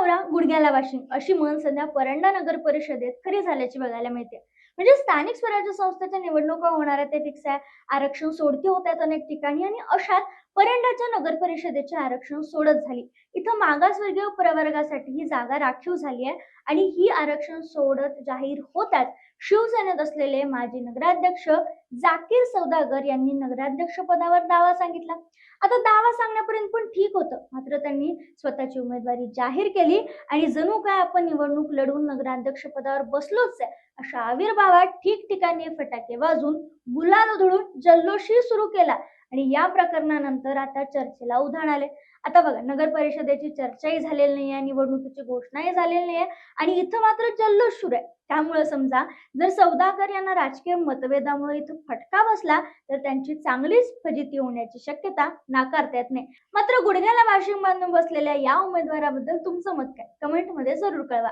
नवरा गुडघ्याला वाशिंग अशी म्हण सध्या परंडा नगर परिषदेत खरी झाल्याची बघायला मिळते. म्हणजे स्थानिक स्वराज्य संस्थेच्या निवडणुका होणार आहेत ते फिक्स आहे. आरक्षण सोडती होत आहेत अनेक ठिकाणी आणि अशात परंडाच्या नगर परिषदेचे आरक्षण सोडत झाली. इथं मागासवर्गीय प्रवर्गासाठी ही जागा राखीव झाली आहे आणि ही आरक्षण सोडत जाहीर होताच शिवसेनेत असलेले माजी नगराध्यक्ष जाकीर सौदागर यांनी नगराध्यक्ष पदावर दावा सांगितला. आता दावा सांगण्यापर्यंत पण ठीक होतं. मात्र त्यांनी स्वतःची उमेदवारी जाहीर केली आणि जणू काय आपण निवडणूक लढवून नगराध्यक्ष पदावर बसलोच आहे अशा आविर्भावात ठिकठिकाणी फटाके वाजून गुलाल उधळून जल्लोषही सुरू केला. आणि या प्रकरणानंतर आता चर्चेला उधाण आले आता बघा नगर परिषदेची चर्चाही झालेली नाही आहे निवडणुकीची घोषणाही झालेली नाही आहे आणि इथं मात्र जल्लोष सुरू आहे. त्यामुळे समजा जर सौदागर यांना राजकीय मतभेदामुळे इथं फटका बसला तर त्यांची चांगलीच फजिती होण्याची शक्यता नाकारता येत नाही. मात्र गुडघ्याला वाशिम बांधून बसलेल्या या उमेदवाराबद्दल तुमचं मत काय? कमेंटमध्ये जरूर कळवा.